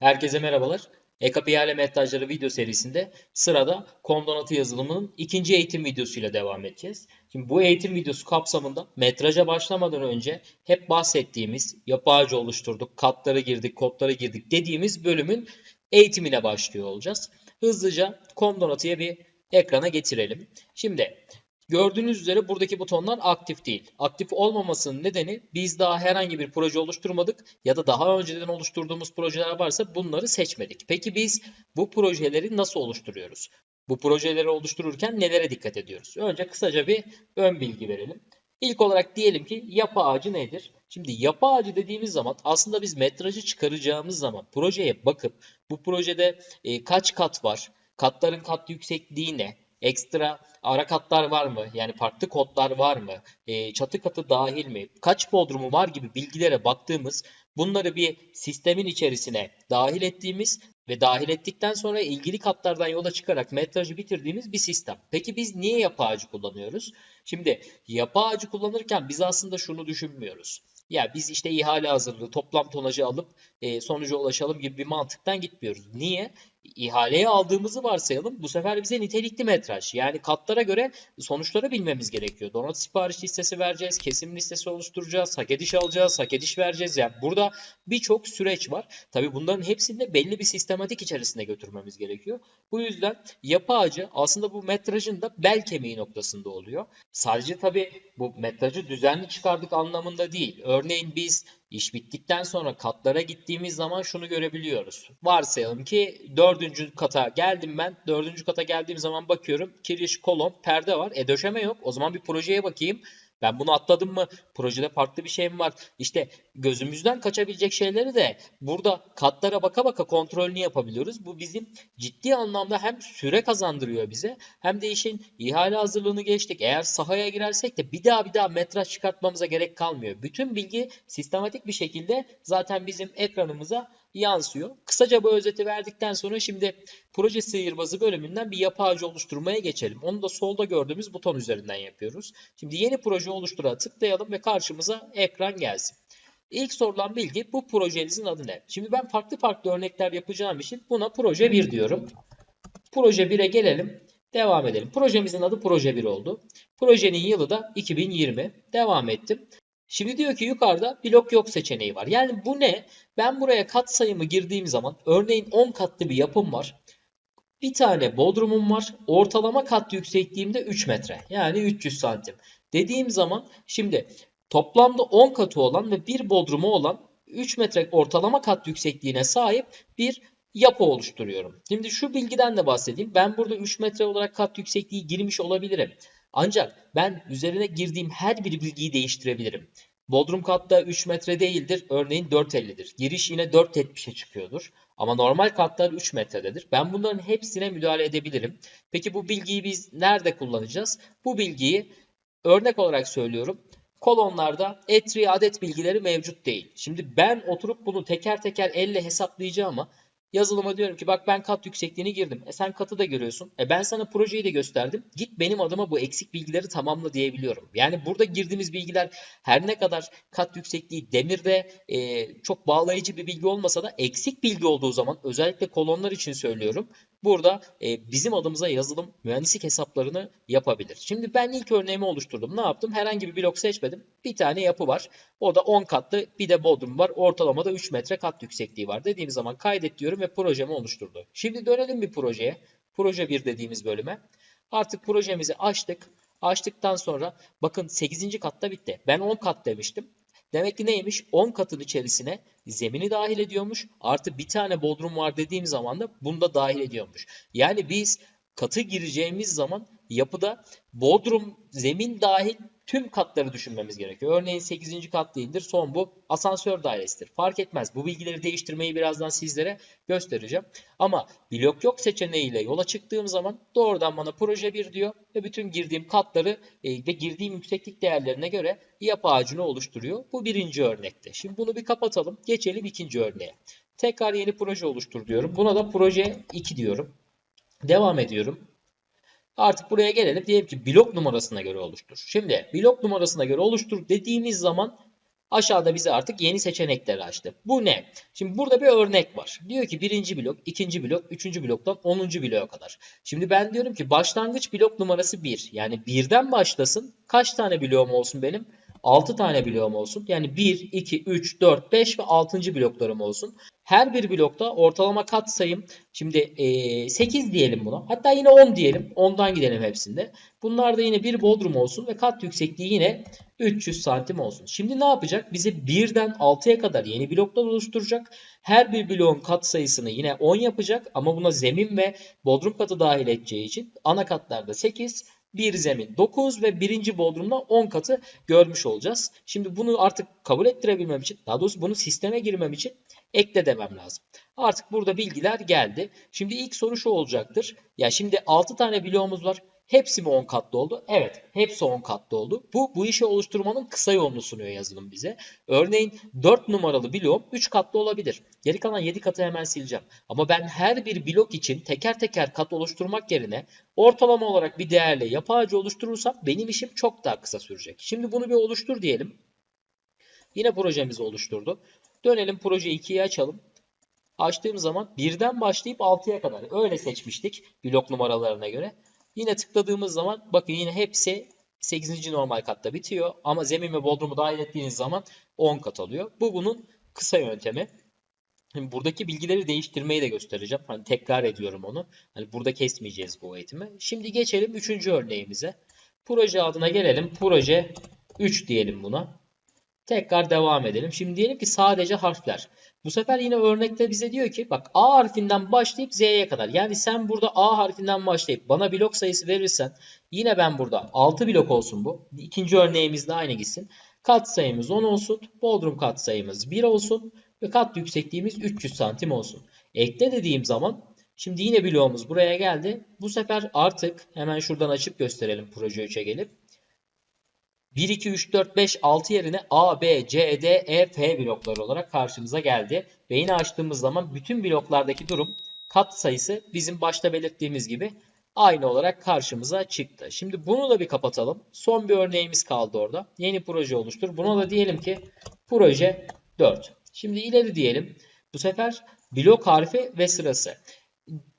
Herkese merhabalar. EKP yerle metrajları video serisinde sırada kom donatı yazılımının ikinci eğitim videosuyla devam edeceğiz. Şimdi bu eğitim videosu kapsamında metraja başlamadan önce hep bahsettiğimiz yapı ağacı oluşturduk, katlara girdik, kodlara girdik dediğimiz bölümün eğitimine başlıyor olacağız. Hızlıca kom donatıya bir ekrana getirelim. Şimdi Gördüğünüz üzere buradaki butonlar aktif değil. Aktif olmamasının nedeni biz daha herhangi bir proje oluşturmadık ya da daha önceden oluşturduğumuz projeler varsa bunları seçmedik. Peki biz bu projeleri nasıl oluşturuyoruz? Bu projeleri oluştururken nelere dikkat ediyoruz? Önce kısaca bir ön bilgi verelim. İlk olarak diyelim ki yapı ağacı nedir? Şimdi yapı ağacı dediğimiz zaman aslında biz metrajı çıkaracağımız zaman projeye bakıp bu projede e, kaç kat var? Katların kat yüksekliği ne? Ekstra ara katlar var mı? Yani farklı kodlar var mı? E, çatı katı dahil mi? Kaç bodrumu var gibi bilgilere baktığımız bunları bir sistemin içerisine dahil ettiğimiz ve dahil ettikten sonra ilgili katlardan yola çıkarak metrajı bitirdiğimiz bir sistem. Peki biz niye yapı ağacı kullanıyoruz? Şimdi yapı ağacı kullanırken biz aslında şunu düşünmüyoruz. Ya biz işte ihale hazırlığı, toplam tonajı alıp e, sonuca ulaşalım gibi bir mantıktan gitmiyoruz. Niye? İhaleye aldığımızı varsayalım. Bu sefer bize nitelikli metraj yani katlara göre sonuçları bilmemiz gerekiyor. Donat sipariş listesi vereceğiz, kesim listesi oluşturacağız, hak ediş alacağız, hak ediş vereceğiz. Yani burada birçok süreç var. Tabii bunların hepsini de belli bir sistematik içerisinde götürmemiz gerekiyor. Bu yüzden yapı ağacı aslında bu metrajın da bel kemiği noktasında oluyor. Sadece tabii bu metrajı düzenli çıkardık anlamında değil. Örneğin biz İş bittikten sonra katlara gittiğimiz zaman şunu görebiliyoruz. Varsayalım ki dördüncü kata geldim ben. Dördüncü kata geldiğim zaman bakıyorum. Kiriş, kolon, perde var. E döşeme yok. O zaman bir projeye bakayım. Ben bunu atladım mı? Projede farklı bir şey mi var? İşte gözümüzden kaçabilecek şeyleri de burada katlara baka baka kontrolünü yapabiliyoruz. Bu bizim ciddi anlamda hem süre kazandırıyor bize hem de işin ihale hazırlığını geçtik. Eğer sahaya girersek de bir daha bir daha metraj çıkartmamıza gerek kalmıyor. Bütün bilgi sistematik bir şekilde zaten bizim ekranımıza yansıyor. Kısaca bu özeti verdikten sonra şimdi proje sihirbazı bölümünden bir yapı ağacı oluşturmaya geçelim. Onu da solda gördüğümüz buton üzerinden yapıyoruz. Şimdi yeni proje oluştura tıklayalım ve karşımıza ekran gelsin. İlk sorulan bilgi bu projenizin adı ne? Şimdi ben farklı farklı örnekler yapacağım için buna proje 1 diyorum. Proje 1'e gelelim. Devam edelim. Projemizin adı proje 1 oldu. Projenin yılı da 2020. Devam ettim. Şimdi diyor ki yukarıda blok yok seçeneği var. Yani bu ne? Ben buraya kat sayımı girdiğim zaman örneğin 10 katlı bir yapım var. Bir tane bodrumum var. Ortalama kat yüksekliğimde 3 metre. Yani 300 santim. Dediğim zaman şimdi toplamda 10 katı olan ve bir bodrumu olan 3 metre ortalama kat yüksekliğine sahip bir yapı oluşturuyorum. Şimdi şu bilgiden de bahsedeyim. Ben burada 3 metre olarak kat yüksekliği girmiş olabilirim. Ancak ben üzerine girdiğim her bir bilgiyi değiştirebilirim. Bodrum katta 3 metre değildir. Örneğin 4.50'dir. Giriş yine 4.70'e çıkıyordur. Ama normal katlar 3 metrededir. Ben bunların hepsine müdahale edebilirim. Peki bu bilgiyi biz nerede kullanacağız? Bu bilgiyi örnek olarak söylüyorum. Kolonlarda etri adet bilgileri mevcut değil. Şimdi ben oturup bunu teker teker elle hesaplayacağım ama Yazılıma diyorum ki bak ben kat yüksekliğini girdim. E sen katı da görüyorsun. E ben sana projeyi de gösterdim. Git benim adıma bu eksik bilgileri tamamla diyebiliyorum. Yani burada girdiğimiz bilgiler her ne kadar kat yüksekliği demirde e, çok bağlayıcı bir bilgi olmasa da eksik bilgi olduğu zaman özellikle kolonlar için söylüyorum. Burada e, bizim adımıza yazılım mühendislik hesaplarını yapabilir. Şimdi ben ilk örneğimi oluşturdum. Ne yaptım? Herhangi bir blok seçmedim. Bir tane yapı var. O da 10 katlı bir de bodrum var. Ortalamada 3 metre kat yüksekliği var. Dediğim zaman kaydet diyorum ve projemi oluşturdu. Şimdi dönelim bir projeye. Proje 1 dediğimiz bölüme. Artık projemizi açtık. Açtıktan sonra bakın 8. katta bitti. Ben 10 kat demiştim. Demek ki neymiş? 10 katın içerisine zemini dahil ediyormuş. Artı bir tane bodrum var dediğim zaman da bunu da dahil ediyormuş. Yani biz katı gireceğimiz zaman yapıda bodrum, zemin dahil tüm katları düşünmemiz gerekiyor. Örneğin 8. kat değildir. Son bu asansör dairesidir. Fark etmez. Bu bilgileri değiştirmeyi birazdan sizlere göstereceğim. Ama blok yok seçeneğiyle yola çıktığım zaman doğrudan bana proje 1 diyor ve bütün girdiğim katları e, ve girdiğim yükseklik değerlerine göre yapı ağacını oluşturuyor. Bu birinci örnekte. Şimdi bunu bir kapatalım. Geçelim ikinci örneğe. Tekrar yeni proje oluştur diyorum. Buna da proje 2 diyorum. Devam ediyorum. Artık buraya gelelim. Diyelim ki blok numarasına göre oluştur. Şimdi blok numarasına göre oluştur dediğimiz zaman aşağıda bize artık yeni seçenekleri açtı. Bu ne? Şimdi burada bir örnek var. Diyor ki birinci blok, ikinci blok, üçüncü bloktan onuncu bloğa kadar. Şimdi ben diyorum ki başlangıç blok numarası 1. Yani birden başlasın. Kaç tane bloğum olsun benim? 6 tane bloğum olsun. Yani 1, 2, 3, 4, 5 ve 6. bloklarım olsun. Her bir blokta ortalama kat sayım şimdi e, 8 diyelim buna. Hatta yine 10 diyelim. 10'dan gidelim hepsinde. Bunlar da yine bir bodrum olsun ve kat yüksekliği yine 300 santim olsun. Şimdi ne yapacak? Bize 1'den 6'ya kadar yeni bloklar oluşturacak. Her bir bloğun kat sayısını yine 10 yapacak ama buna zemin ve bodrum katı dahil edeceği için ana katlarda 8, bir zemin 9 ve birinci bodrumda 10 katı görmüş olacağız. Şimdi bunu artık kabul ettirebilmem için daha doğrusu bunu sisteme girmem için ekle demem lazım. Artık burada bilgiler geldi. Şimdi ilk soru şu olacaktır. Ya şimdi 6 tane bloğumuz var. Hepsi mi 10 katlı oldu? Evet. Hepsi 10 katlı oldu. Bu bu işi oluşturmanın kısa yolunu sunuyor yazılım bize. Örneğin 4 numaralı bloğum 3 katlı olabilir. Geri kalan 7 katı hemen sileceğim. Ama ben her bir blok için teker teker kat oluşturmak yerine ortalama olarak bir değerle yapı ağacı oluşturursam benim işim çok daha kısa sürecek. Şimdi bunu bir oluştur diyelim. Yine projemizi oluşturdu. Dönelim proje 2'yi açalım. Açtığım zaman birden başlayıp 6'ya kadar öyle seçmiştik blok numaralarına göre. Yine tıkladığımız zaman bakın yine hepsi 8. normal katta bitiyor. Ama zemin ve bodrumu dahil ettiğiniz zaman 10 kat alıyor. Bu bunun kısa yöntemi. Şimdi buradaki bilgileri değiştirmeyi de göstereceğim. Hani tekrar ediyorum onu. Hani burada kesmeyeceğiz bu eğitimi. Şimdi geçelim 3. örneğimize. Proje adına gelelim. Proje 3 diyelim buna. Tekrar devam edelim. Şimdi diyelim ki sadece harfler. Bu sefer yine örnekte bize diyor ki bak A harfinden başlayıp Z'ye kadar. Yani sen burada A harfinden başlayıp bana blok sayısı verirsen yine ben burada 6 blok olsun bu. İkinci örneğimiz de aynı gitsin. Kat sayımız 10 olsun. Bodrum kat sayımız 1 olsun. Ve kat yüksekliğimiz 300 santim olsun. Ekle dediğim zaman şimdi yine bloğumuz buraya geldi. Bu sefer artık hemen şuradan açıp gösterelim proje 3'e gelip. 1, 2, 3, 4, 5, 6 yerine A, B, C, D, E, F blokları olarak karşımıza geldi. Ve açtığımız zaman bütün bloklardaki durum kat sayısı bizim başta belirttiğimiz gibi aynı olarak karşımıza çıktı. Şimdi bunu da bir kapatalım. Son bir örneğimiz kaldı orada. Yeni proje oluştur. Buna da diyelim ki proje 4. Şimdi ileri diyelim. Bu sefer blok harfi ve sırası.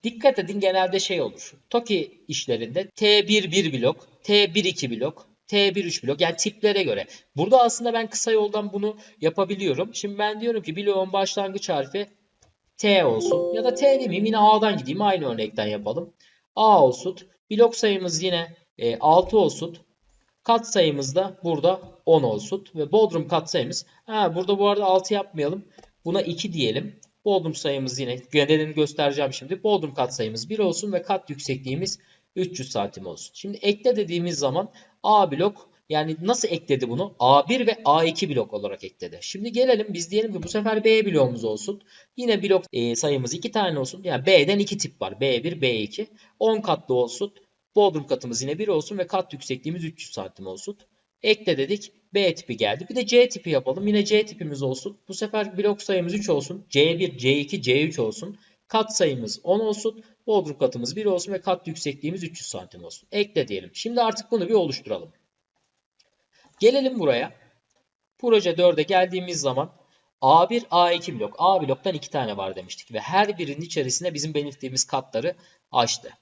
Dikkat edin genelde şey olur. TOKİ işlerinde T1 1 blok, T1 2 blok, T1 3 blok yani tiplere göre. Burada aslında ben kısa yoldan bunu yapabiliyorum. Şimdi ben diyorum ki bloğun başlangıç harfi T olsun. Ya da T demeyeyim yine A'dan gideyim. Aynı örnekten yapalım. A olsun. Blok sayımız yine e, 6 olsun. Kat sayımız da burada 10 olsun. Ve Bodrum kat sayımız. Ha, burada bu arada 6 yapmayalım. Buna 2 diyelim. Bodrum sayımız yine nedenini göstereceğim şimdi. Bodrum kat sayımız 1 olsun ve kat yüksekliğimiz 300 santim olsun. Şimdi ekle dediğimiz zaman A blok yani nasıl ekledi bunu? A1 ve A2 blok olarak ekledi. Şimdi gelelim biz diyelim ki bu sefer B bloğumuz olsun. Yine blok e, sayımız 2 tane olsun. Yani B'den 2 tip var. B1, B2. 10 katlı olsun. Bodrum katımız yine 1 olsun ve kat yüksekliğimiz 300 santim olsun. Ekle dedik. B tipi geldi. Bir de C tipi yapalım. Yine C tipimiz olsun. Bu sefer blok sayımız 3 olsun. C1, C2, C3 olsun. Kat sayımız 10 olsun. Bodrum katımız 1 olsun ve kat yüksekliğimiz 300 santim olsun. Ekle diyelim. Şimdi artık bunu bir oluşturalım. Gelelim buraya. Proje 4'e geldiğimiz zaman A1, A2 blok. A bloktan 2 tane var demiştik. Ve her birinin içerisinde bizim belirttiğimiz katları açtı.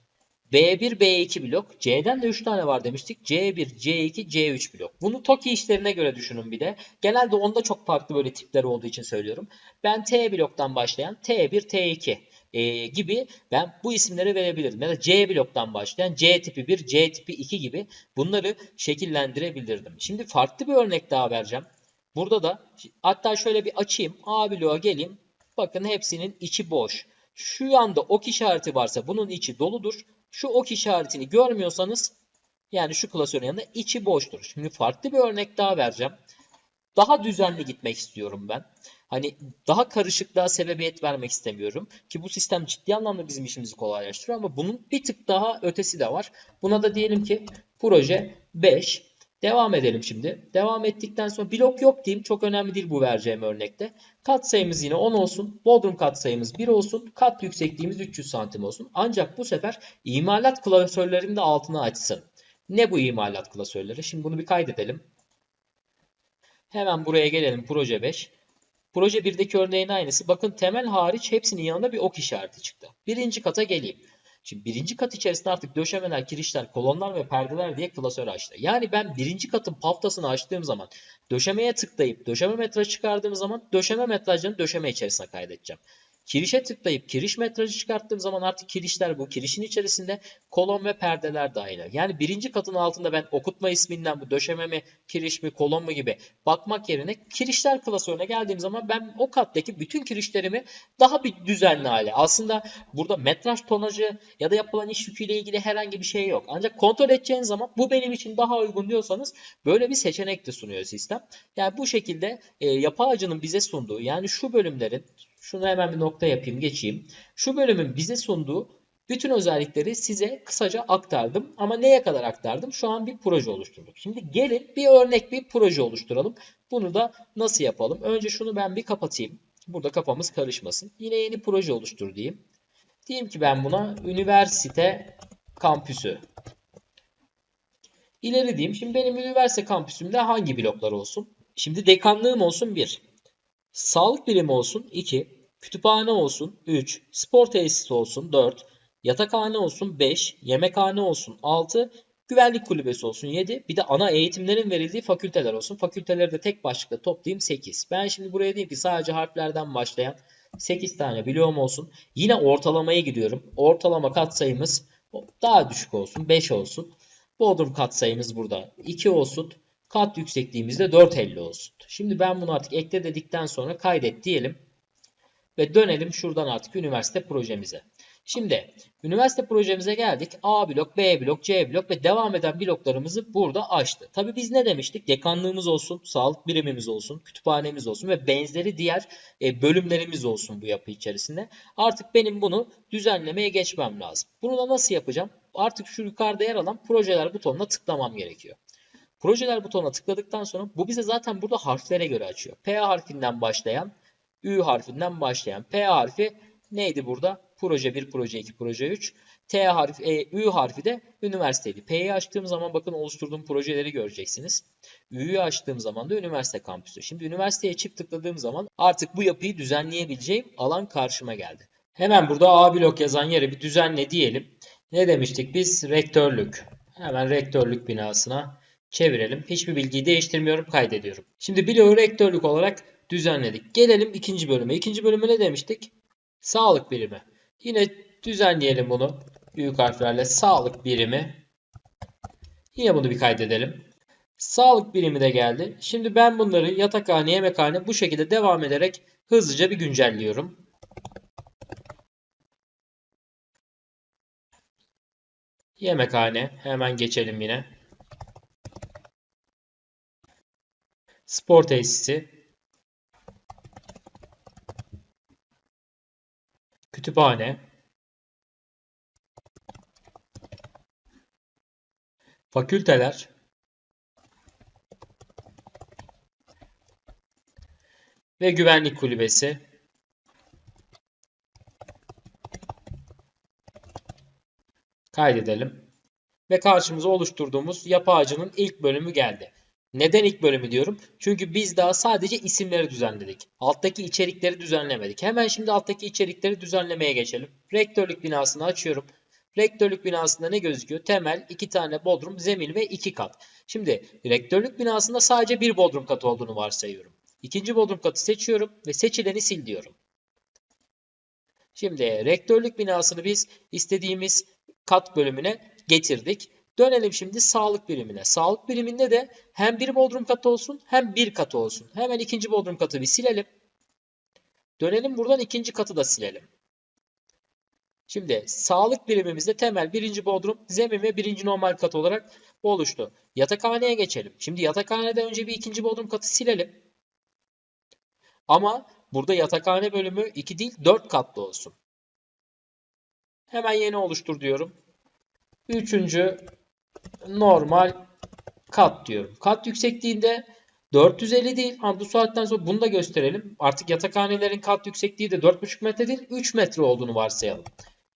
B1, B2 blok. C'den de 3 tane var demiştik. C1, C2, C3 blok. Bunu TOKİ işlerine göre düşünün bir de. Genelde onda çok farklı böyle tipler olduğu için söylüyorum. Ben T bloktan başlayan T1, T2 e, gibi ben bu isimleri verebilirdim. Ya da C bloktan başlayan C tipi 1, C tipi 2 gibi bunları şekillendirebilirdim. Şimdi farklı bir örnek daha vereceğim. Burada da hatta şöyle bir açayım. A bloğa geleyim. Bakın hepsinin içi boş. Şu anda ok işareti varsa bunun içi doludur. Şu ok işaretini görmüyorsanız yani şu klasörün yanında içi boştur. Şimdi farklı bir örnek daha vereceğim. Daha düzenli gitmek istiyorum ben. Hani daha karışıklığa sebebiyet vermek istemiyorum. Ki bu sistem ciddi anlamda bizim işimizi kolaylaştırıyor ama bunun bir tık daha ötesi de var. Buna da diyelim ki proje 5. Devam edelim şimdi. Devam ettikten sonra blok yok diyeyim. Çok önemli değil bu vereceğim örnekte. Kat sayımız yine 10 olsun. Bodrum kat sayımız 1 olsun. Kat yüksekliğimiz 300 santim olsun. Ancak bu sefer imalat klasörlerini de altına açsın. Ne bu imalat klasörleri? Şimdi bunu bir kaydedelim. Hemen buraya gelelim. Proje 5. Proje 1'deki örneğin aynısı. Bakın temel hariç hepsinin yanında bir ok işareti çıktı. Birinci kata geleyim. Şimdi birinci kat içerisinde artık döşemeler, kirişler, kolonlar ve perdeler diye klasör açtı. Yani ben birinci katın paftasını açtığım zaman döşemeye tıklayıp döşeme metrajı çıkardığım zaman döşeme metrajlarını döşeme içerisine kaydedeceğim. Kirişe tıklayıp kiriş metrajı çıkarttığım zaman artık kirişler bu kirişin içerisinde kolon ve perdeler dahil. Yani birinci katın altında ben okutma isminden bu döşeme mi, kiriş mi, kolon mu gibi bakmak yerine kirişler klasörüne geldiğim zaman ben o kattaki bütün kirişlerimi daha bir düzenli hale. Aslında burada metraj tonajı ya da yapılan iş yüküyle ilgili herhangi bir şey yok. Ancak kontrol edeceğiniz zaman bu benim için daha uygun diyorsanız böyle bir seçenek de sunuyor sistem. Yani bu şekilde e, yapı ağacının bize sunduğu yani şu bölümlerin şunu hemen bir nokta yapayım geçeyim. Şu bölümün bize sunduğu bütün özellikleri size kısaca aktardım. Ama neye kadar aktardım? Şu an bir proje oluşturduk. Şimdi gelin bir örnek bir proje oluşturalım. Bunu da nasıl yapalım? Önce şunu ben bir kapatayım. Burada kafamız karışmasın. Yine yeni proje oluştur diyeyim. Diyeyim ki ben buna üniversite kampüsü. İleri diyeyim. Şimdi benim üniversite kampüsümde hangi bloklar olsun? Şimdi dekanlığım olsun 1. Sağlık birimi olsun 2. Kütüphane olsun 3. Spor tesisi olsun 4. Yatakhane olsun 5. Yemekhane olsun 6. Güvenlik kulübesi olsun 7. Bir de ana eğitimlerin verildiği fakülteler olsun. Fakülteleri de tek başlıkta toplayayım 8. Ben şimdi buraya diyeyim ki sadece harflerden başlayan 8 tane bloğum olsun. Yine ortalamaya gidiyorum. Ortalama katsayımız daha düşük olsun. 5 olsun. Bodrum katsayımız burada 2 olsun. Kat yüksekliğimiz de 4.50 olsun. Şimdi ben bunu artık ekle dedikten sonra kaydet diyelim. Ve dönelim şuradan artık üniversite projemize. Şimdi üniversite projemize geldik. A blok, B blok, C blok ve devam eden bloklarımızı burada açtı. Tabii biz ne demiştik? Dekanlığımız olsun, sağlık birimimiz olsun, kütüphanemiz olsun ve benzeri diğer e, bölümlerimiz olsun bu yapı içerisinde. Artık benim bunu düzenlemeye geçmem lazım. Bunu da nasıl yapacağım? Artık şu yukarıda yer alan projeler butonuna tıklamam gerekiyor. Projeler butonuna tıkladıktan sonra bu bize zaten burada harflere göre açıyor. P harfinden başlayan, Ü harfinden başlayan. P harfi neydi burada? Proje 1, proje 2, proje 3. T harfi, e, Ü harfi de üniversiteydi. P'yi açtığım zaman bakın oluşturduğum projeleri göreceksiniz. Ü'yü açtığım zaman da üniversite kampüsü. Şimdi üniversiteye çift tıkladığım zaman artık bu yapıyı düzenleyebileceğim alan karşıma geldi. Hemen burada A blok yazan yere bir düzenle diyelim. Ne demiştik biz? Rektörlük. Hemen rektörlük binasına çevirelim. Hiçbir bilgiyi değiştirmiyorum, kaydediyorum. Şimdi bloğu rektörlük olarak düzenledik. Gelelim ikinci bölüme. İkinci bölüme ne demiştik? Sağlık birimi. Yine düzenleyelim bunu. Büyük harflerle sağlık birimi. Yine bunu bir kaydedelim. Sağlık birimi de geldi. Şimdi ben bunları yatakhane, yemekhane bu şekilde devam ederek hızlıca bir güncelliyorum. Yemekhane. Hemen geçelim yine. Spor tesisi. Kütüphane. Fakülteler. Ve güvenlik kulübesi. Kaydedelim. Ve karşımıza oluşturduğumuz yapı ağacının ilk bölümü geldi. Neden ilk bölümü diyorum? Çünkü biz daha sadece isimleri düzenledik. Alttaki içerikleri düzenlemedik. Hemen şimdi alttaki içerikleri düzenlemeye geçelim. Rektörlük binasını açıyorum. Rektörlük binasında ne gözüküyor? Temel, iki tane bodrum, zemin ve iki kat. Şimdi rektörlük binasında sadece bir bodrum katı olduğunu varsayıyorum. İkinci bodrum katı seçiyorum ve seçileni sil diyorum. Şimdi rektörlük binasını biz istediğimiz kat bölümüne getirdik. Dönelim şimdi sağlık birimine. Sağlık biriminde de hem bir bodrum katı olsun hem bir katı olsun. Hemen ikinci bodrum katı bir silelim. Dönelim buradan ikinci katı da silelim. Şimdi sağlık birimimizde temel birinci bodrum, zemin ve birinci normal kat olarak oluştu. Yatakhaneye geçelim. Şimdi yatakhanede önce bir ikinci bodrum katı silelim. Ama burada yatakhane bölümü 2 değil 4 katlı olsun. Hemen yeni oluştur diyorum. Üçüncü normal kat diyorum. Kat yüksekliğinde 450 değil ama bu saatten sonra bunu da gösterelim. Artık yatakhanelerin kat yüksekliği de 4,5 metre değil 3 metre olduğunu varsayalım.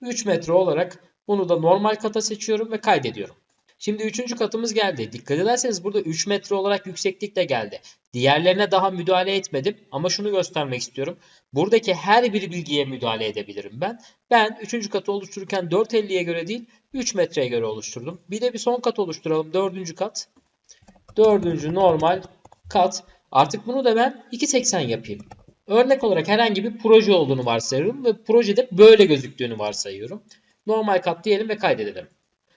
3 metre olarak bunu da normal kata seçiyorum ve kaydediyorum. Şimdi 3. katımız geldi. Dikkat ederseniz burada 3 metre olarak yükseklik de geldi. Diğerlerine daha müdahale etmedim ama şunu göstermek istiyorum. Buradaki her bir bilgiye müdahale edebilirim ben. Ben 3. katı oluştururken 4.50'ye göre değil 3 metreye göre oluşturdum. Bir de bir son kat oluşturalım. 4. kat. 4. normal kat. Artık bunu da ben 2.80 yapayım. Örnek olarak herhangi bir proje olduğunu varsayıyorum ve projede böyle gözüktüğünü varsayıyorum. Normal kat diyelim ve kaydedelim.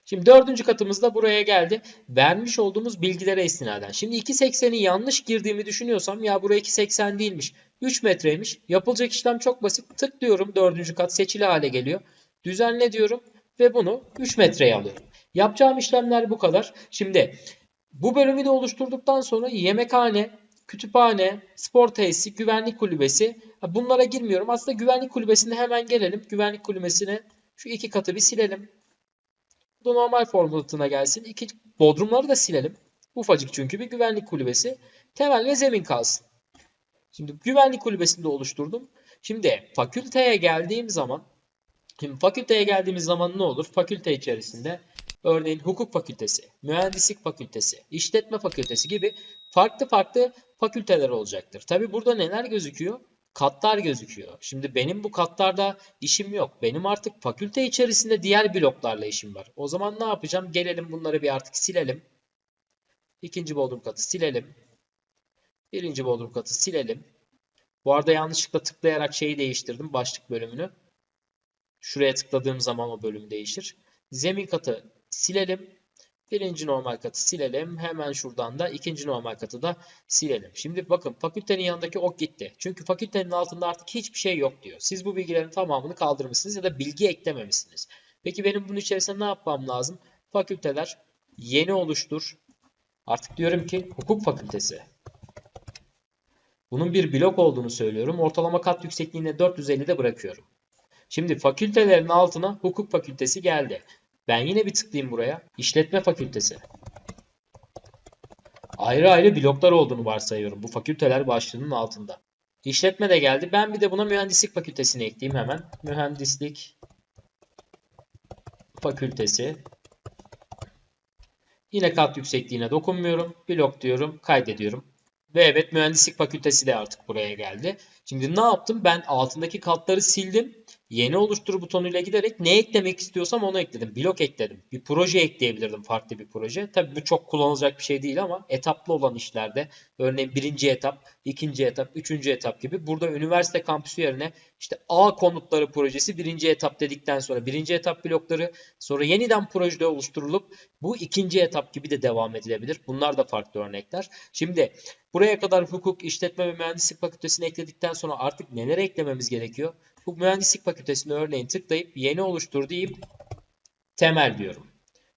Şimdi dördüncü katımız da buraya geldi. Vermiş olduğumuz bilgilere istinaden. Şimdi 2.80'i yanlış girdiğimi düşünüyorsam ya buraya 2.80 değilmiş. 3 metreymiş. Yapılacak işlem çok basit. Tık diyorum dördüncü kat seçili hale geliyor. Düzenle diyorum ve bunu 3 metreye alıyorum. Yapacağım işlemler bu kadar. Şimdi bu bölümü de oluşturduktan sonra yemekhane, kütüphane, spor tesisi, güvenlik kulübesi. Bunlara girmiyorum. Aslında güvenlik kulübesine hemen gelelim. Güvenlik kulübesine şu iki katı bir silelim. Bu normal formatına gelsin. İki bodrumları da silelim. Ufacık çünkü bir güvenlik kulübesi. Temel ve zemin kalsın. Şimdi güvenlik kulübesini de oluşturdum. Şimdi fakülteye geldiğim zaman Şimdi fakülteye geldiğimiz zaman ne olur? Fakülte içerisinde örneğin hukuk fakültesi, mühendislik fakültesi, işletme fakültesi gibi farklı farklı fakülteler olacaktır. Tabi burada neler gözüküyor? Katlar gözüküyor. Şimdi benim bu katlarda işim yok. Benim artık fakülte içerisinde diğer bloklarla işim var. O zaman ne yapacağım? Gelelim bunları bir artık silelim. İkinci bodrum katı silelim. Birinci bodrum katı silelim. Bu arada yanlışlıkla tıklayarak şeyi değiştirdim. Başlık bölümünü. Şuraya tıkladığım zaman o bölüm değişir. Zemin katı silelim. Birinci normal katı silelim. Hemen şuradan da ikinci normal katı da silelim. Şimdi bakın fakültenin yanındaki ok gitti. Çünkü fakültenin altında artık hiçbir şey yok diyor. Siz bu bilgilerin tamamını kaldırmışsınız ya da bilgi eklememişsiniz. Peki benim bunun içerisinde ne yapmam lazım? Fakülteler yeni oluştur. Artık diyorum ki hukuk fakültesi. Bunun bir blok olduğunu söylüyorum. Ortalama kat yüksekliğine 450'de bırakıyorum. Şimdi fakültelerin altına hukuk fakültesi geldi. Ben yine bir tıklayayım buraya. İşletme fakültesi. Ayrı ayrı bloklar olduğunu varsayıyorum. Bu fakülteler başlığının altında. İşletme de geldi. Ben bir de buna mühendislik fakültesini ekleyeyim hemen. Mühendislik fakültesi. Yine kat yüksekliğine dokunmuyorum. Blok diyorum. Kaydediyorum. Ve evet mühendislik fakültesi de artık buraya geldi. Şimdi ne yaptım? Ben altındaki katları sildim. Yeni oluştur butonuyla giderek ne eklemek istiyorsam onu ekledim. Blok ekledim. Bir proje ekleyebilirdim farklı bir proje. Tabii bu çok kullanılacak bir şey değil ama etaplı olan işlerde örneğin birinci etap, ikinci etap, üçüncü etap gibi burada üniversite kampüsü yerine işte A konutları projesi birinci etap dedikten sonra birinci etap blokları sonra yeniden projede oluşturulup bu ikinci etap gibi de devam edilebilir. Bunlar da farklı örnekler. Şimdi buraya kadar hukuk, işletme ve mühendislik fakültesini ekledikten sonra artık neler eklememiz gerekiyor? Bu mühendislik fakültesine örneğin tıklayıp yeni oluştur deyip temel diyorum.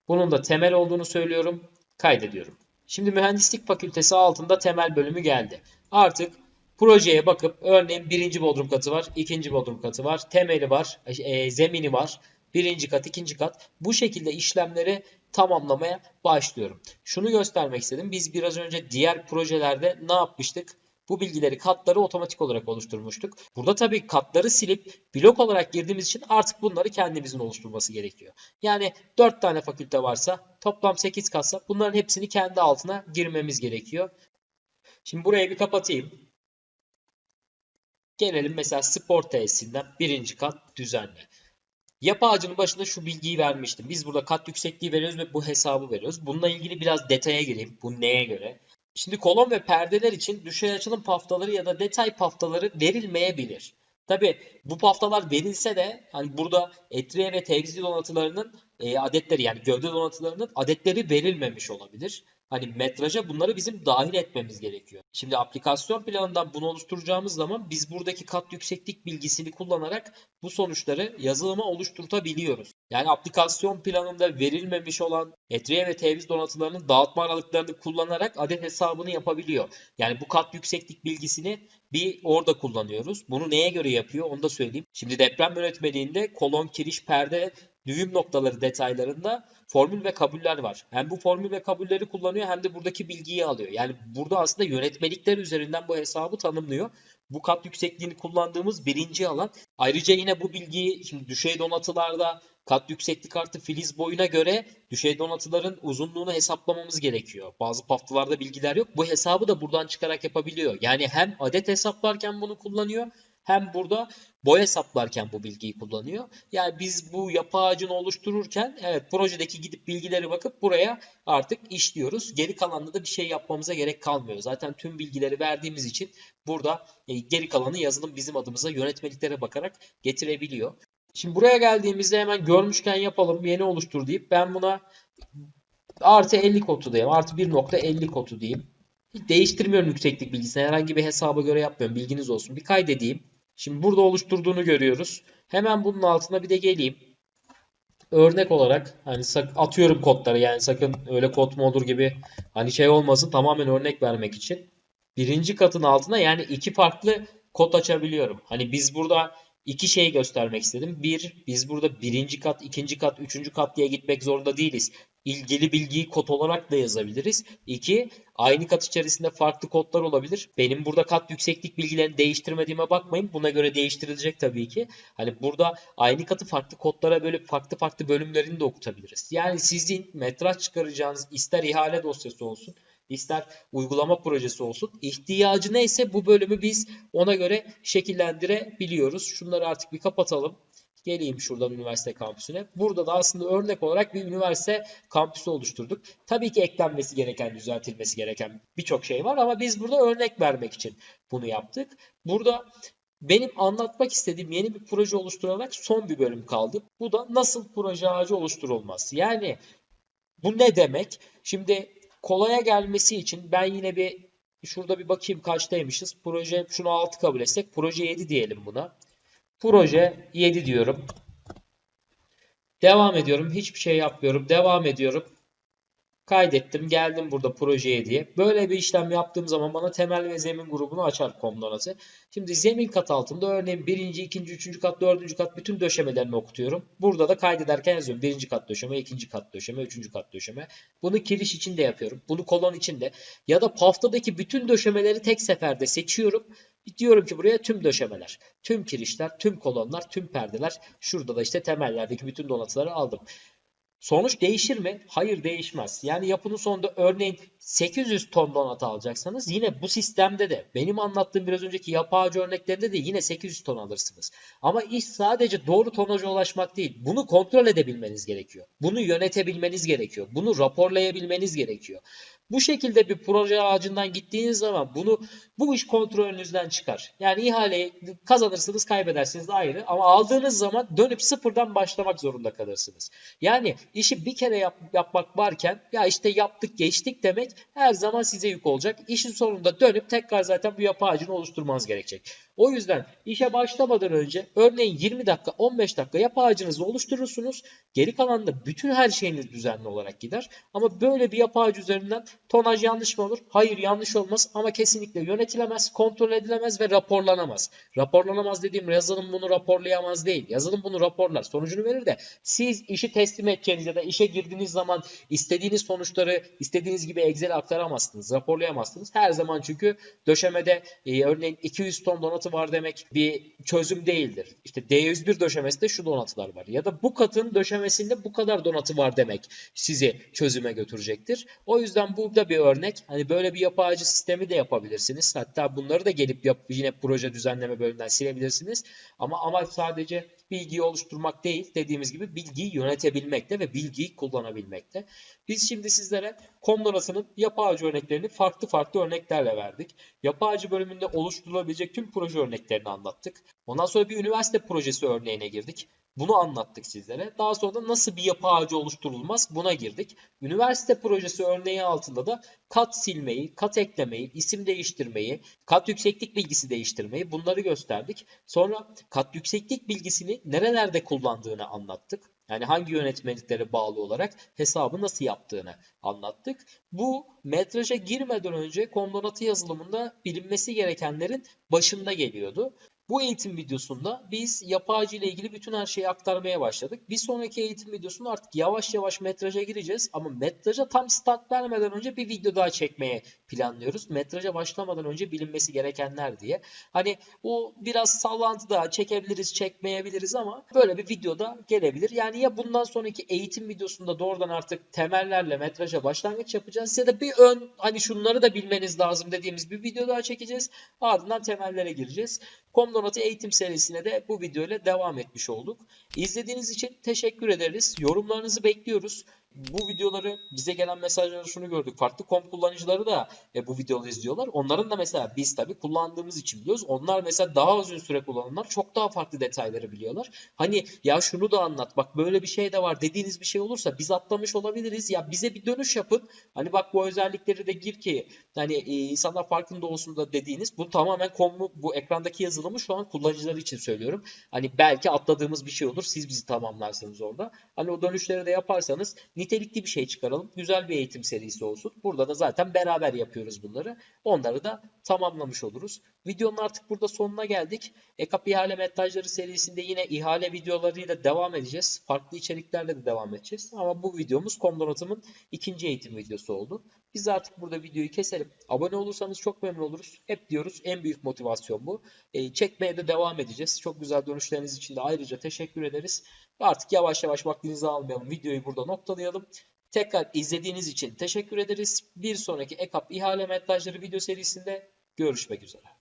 Bunun da temel olduğunu söylüyorum. Kaydediyorum. Şimdi mühendislik fakültesi altında temel bölümü geldi. Artık projeye bakıp örneğin birinci bodrum katı var, ikinci bodrum katı var, temeli var, e, zemini var, birinci kat, ikinci kat. Bu şekilde işlemleri tamamlamaya başlıyorum. Şunu göstermek istedim. Biz biraz önce diğer projelerde ne yapmıştık? Bu bilgileri katları otomatik olarak oluşturmuştuk. Burada tabii katları silip blok olarak girdiğimiz için artık bunları kendimizin oluşturması gerekiyor. Yani 4 tane fakülte varsa toplam 8 katsa bunların hepsini kendi altına girmemiz gerekiyor. Şimdi burayı bir kapatayım. Gelelim mesela spor tesisinden birinci kat düzenle. Yapı ağacının başında şu bilgiyi vermiştim. Biz burada kat yüksekliği veriyoruz ve bu hesabı veriyoruz. Bununla ilgili biraz detaya gireyim. Bu neye göre? Şimdi kolon ve perdeler için düşey açılım paftaları ya da detay paftaları verilmeyebilir. Tabi bu paftalar verilse de hani burada etriye ve tevzi donatılarının e, adetleri yani gövde donatılarının adetleri verilmemiş olabilir. Hani metraja bunları bizim dahil etmemiz gerekiyor. Şimdi aplikasyon planından bunu oluşturacağımız zaman biz buradaki kat yükseklik bilgisini kullanarak bu sonuçları yazılıma oluşturtabiliyoruz. Yani aplikasyon planında verilmemiş olan etriye ve teviz donatılarının dağıtma aralıklarını kullanarak adet hesabını yapabiliyor. Yani bu kat yükseklik bilgisini bir orada kullanıyoruz. Bunu neye göre yapıyor onu da söyleyeyim. Şimdi deprem yönetmeliğinde kolon, kiriş, perde düğüm noktaları detaylarında formül ve kabuller var. Hem bu formül ve kabulleri kullanıyor hem de buradaki bilgiyi alıyor. Yani burada aslında yönetmelikler üzerinden bu hesabı tanımlıyor. Bu kat yüksekliğini kullandığımız birinci alan. Ayrıca yine bu bilgiyi şimdi düşey donatılarda kat yükseklik artı filiz boyuna göre düşey donatıların uzunluğunu hesaplamamız gerekiyor. Bazı paftılarda bilgiler yok. Bu hesabı da buradan çıkarak yapabiliyor. Yani hem adet hesaplarken bunu kullanıyor hem burada boy hesaplarken bu bilgiyi kullanıyor. Yani biz bu yapı ağacını oluştururken evet projedeki gidip bilgileri bakıp buraya artık işliyoruz. Geri kalanında da bir şey yapmamıza gerek kalmıyor. Zaten tüm bilgileri verdiğimiz için burada e, geri kalanı yazılım bizim adımıza yönetmeliklere bakarak getirebiliyor. Şimdi buraya geldiğimizde hemen görmüşken yapalım yeni oluştur deyip ben buna artı 50 kodu diyeyim. Artı 1.50 kodu diyeyim. Değiştirmiyorum yükseklik bilgisini. Herhangi bir hesaba göre yapmıyorum. Bilginiz olsun. Bir kaydedeyim. Şimdi burada oluşturduğunu görüyoruz. Hemen bunun altına bir de geleyim. Örnek olarak hani atıyorum kodları yani sakın öyle kod mu olur gibi hani şey olmasın tamamen örnek vermek için. Birinci katın altına yani iki farklı kod açabiliyorum. Hani biz burada iki şey göstermek istedim. Bir, biz burada birinci kat, ikinci kat, üçüncü kat diye gitmek zorunda değiliz. İlgili bilgiyi kod olarak da yazabiliriz. İki, aynı kat içerisinde farklı kodlar olabilir. Benim burada kat yükseklik bilgilerini değiştirmediğime bakmayın. Buna göre değiştirilecek tabii ki. Hani burada aynı katı farklı kodlara bölüp farklı farklı bölümlerini de okutabiliriz. Yani sizin metraj çıkaracağınız ister ihale dosyası olsun, ister uygulama projesi olsun. İhtiyacı neyse bu bölümü biz ona göre şekillendirebiliyoruz. Şunları artık bir kapatalım. Geleyim şuradan üniversite kampüsüne. Burada da aslında örnek olarak bir üniversite kampüsü oluşturduk. Tabii ki eklenmesi gereken, düzeltilmesi gereken birçok şey var ama biz burada örnek vermek için bunu yaptık. Burada benim anlatmak istediğim yeni bir proje oluşturarak son bir bölüm kaldı. Bu da nasıl proje ağacı oluşturulmaz. Yani bu ne demek? Şimdi kolaya gelmesi için ben yine bir şurada bir bakayım kaçtaymışız. Proje şunu 6 kabul etsek. Proje 7 diyelim buna. Proje 7 diyorum. Devam ediyorum. Hiçbir şey yapmıyorum. Devam ediyorum. Kaydettim. Geldim burada projeye diye. Böyle bir işlem yaptığım zaman bana temel ve zemin grubunu açar komdonatı. Şimdi zemin kat altında örneğin birinci, ikinci, üçüncü kat, dördüncü kat bütün döşemelerini okutuyorum. Burada da kaydederken yazıyorum. Birinci kat döşeme, ikinci kat döşeme, üçüncü kat döşeme. Bunu kiriş için de yapıyorum. Bunu kolon için de. Ya da paftadaki bütün döşemeleri tek seferde seçiyorum. Diyorum ki buraya tüm döşemeler, tüm kirişler, tüm kolonlar, tüm perdeler. Şurada da işte temellerdeki bütün donatıları aldım. Sonuç değişir mi? Hayır değişmez. Yani yapının sonunda örneğin 800 ton donat alacaksanız yine bu sistemde de benim anlattığım biraz önceki yapı ağacı örneklerinde de yine 800 ton alırsınız. Ama iş sadece doğru tonaja ulaşmak değil. Bunu kontrol edebilmeniz gerekiyor. Bunu yönetebilmeniz gerekiyor. Bunu raporlayabilmeniz gerekiyor. Bu şekilde bir proje ağacından gittiğiniz zaman bunu bu iş kontrolünüzden çıkar. Yani ihaleyi kazanırsınız kaybedersiniz ayrı ama aldığınız zaman dönüp sıfırdan başlamak zorunda kalırsınız. Yani işi bir kere yap, yapmak varken ya işte yaptık geçtik demek her zaman size yük olacak. İşin sonunda dönüp tekrar zaten bu yapı ağacını oluşturmanız gerekecek. O yüzden işe başlamadan önce örneğin 20 dakika 15 dakika yapı ağacınızı oluşturursunuz. Geri kalan da bütün her şeyiniz düzenli olarak gider. Ama böyle bir yapı ağacı üzerinden tonaj yanlış mı olur? Hayır yanlış olmaz ama kesinlikle yönetilemez, kontrol edilemez ve raporlanamaz. Raporlanamaz dediğim yazılım bunu raporlayamaz değil. Yazılım bunu raporlar. Sonucunu verir de siz işi teslim edeceğiniz ya da işe girdiğiniz zaman istediğiniz sonuçları istediğiniz gibi Excel'e aktaramazsınız. Raporlayamazsınız. Her zaman çünkü döşemede e, örneğin 200 ton donatı var demek bir çözüm değildir. İşte D101 döşemesinde şu donatılar var. Ya da bu katın döşemesinde bu kadar donatı var demek sizi çözüme götürecektir. O yüzden bu da bir örnek. Hani böyle bir yapı ağacı sistemi de yapabilirsiniz. Hatta bunları da gelip yap, yine proje düzenleme bölümünden silebilirsiniz. Ama amaç sadece bilgiyi oluşturmak değil. Dediğimiz gibi bilgiyi yönetebilmekte ve bilgiyi kullanabilmekte. Biz şimdi sizlere Kondorası'nın yapı ağacı örneklerini farklı farklı örneklerle verdik. Yapı ağacı bölümünde oluşturulabilecek tüm proje örneklerini anlattık. Ondan sonra bir üniversite projesi örneğine girdik. Bunu anlattık sizlere. Daha sonra da nasıl bir yapı ağacı oluşturulmaz buna girdik. Üniversite projesi örneği altında da kat silmeyi, kat eklemeyi, isim değiştirmeyi, kat yükseklik bilgisi değiştirmeyi bunları gösterdik. Sonra kat yükseklik bilgisini nerelerde kullandığını anlattık. Yani hangi yönetmeliklere bağlı olarak hesabı nasıl yaptığını anlattık. Bu metraja girmeden önce kondonatı yazılımında bilinmesi gerekenlerin başında geliyordu. Bu eğitim videosunda biz yapı ağacı ile ilgili bütün her şeyi aktarmaya başladık. Bir sonraki eğitim videosunda artık yavaş yavaş metraja gireceğiz ama metraja tam start vermeden önce bir video daha çekmeye planlıyoruz. Metraja başlamadan önce bilinmesi gerekenler diye. Hani bu biraz sallantı da çekebiliriz, çekmeyebiliriz ama böyle bir videoda gelebilir. Yani ya bundan sonraki eğitim videosunda doğrudan artık temellerle metraja başlangıç yapacağız ya da bir ön hani şunları da bilmeniz lazım dediğimiz bir video daha çekeceğiz. Ardından temellere gireceğiz. Komdonatı eğitim serisine de bu video ile devam etmiş olduk. İzlediğiniz için teşekkür ederiz. Yorumlarınızı bekliyoruz. Bu videoları bize gelen mesajlarda şunu gördük. Farklı komp kullanıcıları da e, bu videoları izliyorlar. Onların da mesela biz tabii kullandığımız için biliyoruz. Onlar mesela daha uzun süre kullananlar çok daha farklı detayları biliyorlar. Hani ya şunu da anlat bak böyle bir şey de var dediğiniz bir şey olursa biz atlamış olabiliriz. Ya bize bir dönüş yapın. Hani bak bu özellikleri de gir ki hani e, insanlar farkında olsun da dediğiniz bu tamamen komu bu ekrandaki yazılımı şu an kullanıcılar için söylüyorum. Hani belki atladığımız bir şey olur. Siz bizi tamamlarsınız orada. Hani o dönüşleri de yaparsanız nitelikli bir şey çıkaralım. Güzel bir eğitim serisi olsun. Burada da zaten beraber yapıyoruz bunları. Onları da tamamlamış oluruz. Videonun artık burada sonuna geldik. EKAP ihale metrajları serisinde yine ihale videolarıyla devam edeceğiz. Farklı içeriklerle de devam edeceğiz. Ama bu videomuz Komdonatım'ın ikinci eğitim videosu oldu. Biz artık burada videoyu keselim. Abone olursanız çok memnun oluruz. Hep diyoruz en büyük motivasyon bu. E, çekmeye de devam edeceğiz. Çok güzel dönüşleriniz için de ayrıca teşekkür ederiz. Artık yavaş yavaş vaktinizi almayalım. Videoyu burada noktalayalım. Tekrar izlediğiniz için teşekkür ederiz. Bir sonraki EKAP ihale metrajları video serisinde görüşmek üzere.